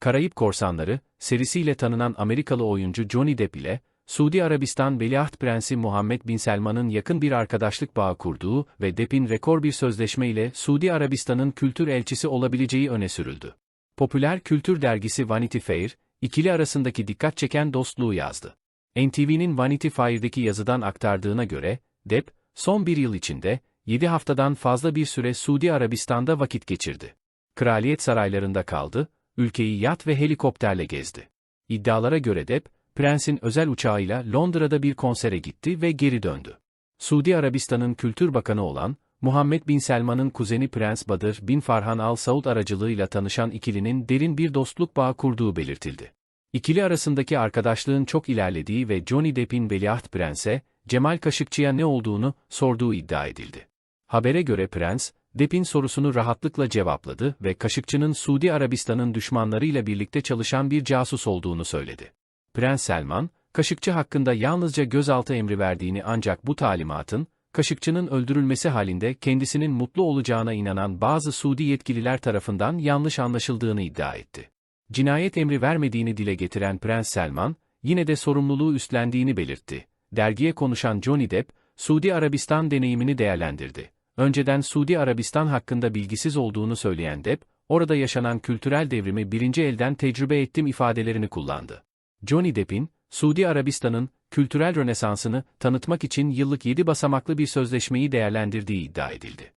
Karayip Korsanları, serisiyle tanınan Amerikalı oyuncu Johnny Depp ile, Suudi Arabistan Veliaht Prensi Muhammed Bin Selman'ın yakın bir arkadaşlık bağı kurduğu ve Depp'in rekor bir sözleşme ile Suudi Arabistan'ın kültür elçisi olabileceği öne sürüldü. Popüler kültür dergisi Vanity Fair, ikili arasındaki dikkat çeken dostluğu yazdı. NTV'nin Vanity Fair'deki yazıdan aktardığına göre, Depp, son bir yıl içinde, 7 haftadan fazla bir süre Suudi Arabistan'da vakit geçirdi. Kraliyet saraylarında kaldı, ülkeyi yat ve helikopterle gezdi. İddialara göre Depp, prensin özel uçağıyla Londra'da bir konsere gitti ve geri döndü. Suudi Arabistan'ın Kültür Bakanı olan, Muhammed Bin Selman'ın kuzeni Prens Badır Bin Farhan Al Saud aracılığıyla tanışan ikilinin derin bir dostluk bağı kurduğu belirtildi. İkili arasındaki arkadaşlığın çok ilerlediği ve Johnny Depp'in Veliaht Prens'e, Cemal Kaşıkçı'ya ne olduğunu sorduğu iddia edildi. Habere göre Prens, Depp'in sorusunu rahatlıkla cevapladı ve Kaşıkçı'nın Suudi Arabistan'ın düşmanlarıyla birlikte çalışan bir casus olduğunu söyledi. Prens Selman, Kaşıkçı hakkında yalnızca gözaltı emri verdiğini ancak bu talimatın, Kaşıkçı'nın öldürülmesi halinde kendisinin mutlu olacağına inanan bazı Suudi yetkililer tarafından yanlış anlaşıldığını iddia etti. Cinayet emri vermediğini dile getiren Prens Selman, yine de sorumluluğu üstlendiğini belirtti. Dergiye konuşan Johnny Depp, Suudi Arabistan deneyimini değerlendirdi. Önceden Suudi Arabistan hakkında bilgisiz olduğunu söyleyen Depp, orada yaşanan kültürel devrimi birinci elden tecrübe ettim ifadelerini kullandı. Johnny Depp'in, Suudi Arabistan'ın kültürel rönesansını tanıtmak için yıllık 7 basamaklı bir sözleşmeyi değerlendirdiği iddia edildi.